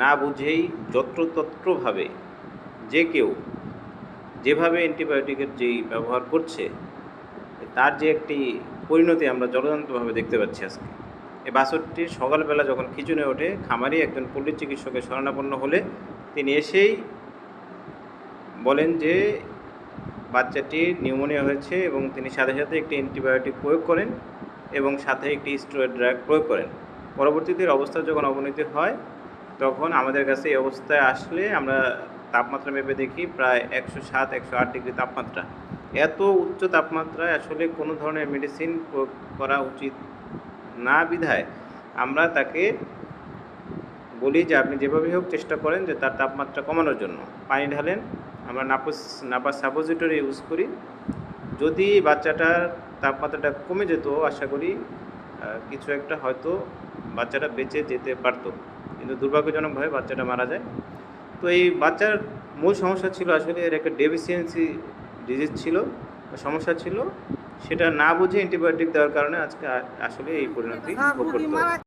না বুঝেই যত্রতত্রভাবে যে কেউ যেভাবে অ্যান্টিবায়োটিকের যেই ব্যবহার করছে, তার যে একটি পরিণতি আমরা জলজান্তভাবে দেখতে পাচ্ছি আজকে। এই বাছরটি সকালবেলা যখন খিচুনে ওঠে, খামারি একজন পল্লী চিকিৎসকের শরণাপন্ন হলে তিনি এসেই বলেন যে বাচ্চাটির নিউমোনিয়া হয়েছে এবং তিনি সাথে সাথে একটি অ্যান্টিবায়োটিক প্রয়োগ করেন এবং সাথে একটি স্টেরয়েড ড্রাগ প্রয়োগ করেন। পরবর্তীতে অবস্থা যখন অবনতি হয় তখন আমাদের কাছে এই অবস্থায় আসলে আমরা তাপমাত্রা মেপে দেখি প্রায় একশো সাত, একশো আট ডিগ্রি তাপমাত্রা। এত উচ্চ তাপমাত্রায় আসলে কোনো ধরনের মেডিসিন প্রয়োগ করা উচিত না বিধায় আমরা তাকে বলি যে আপনি যেভাবে হোক চেষ্টা করেন যে তার তাপমাত্রা কমানোর জন্য। পানি ঢালেন, আমরা নাপাস নাপাস সাপোজিটরি ইউজ করি। যদি বাচ্চাটার তাপমাত্রাটা কমে যেত, আশা করি কিছু একটা হয়তো বাচ্চাটা বেঁচে যেতে পারতো। কিন্তু দুর্ভাগ্যজনকভাবে বাচ্চাটা মারা যায় তো এই বাচ্চার মূল সমস্যা ছিল আসলে এর একটা ডেফিসিয়েন্সি ডিজিজ ছিল, সমস্যা ছিল সেটা না বুঝে অ্যান্টিবায়োটিক দেওয়ার কারণে আজকে আসলে এই পরিণতি।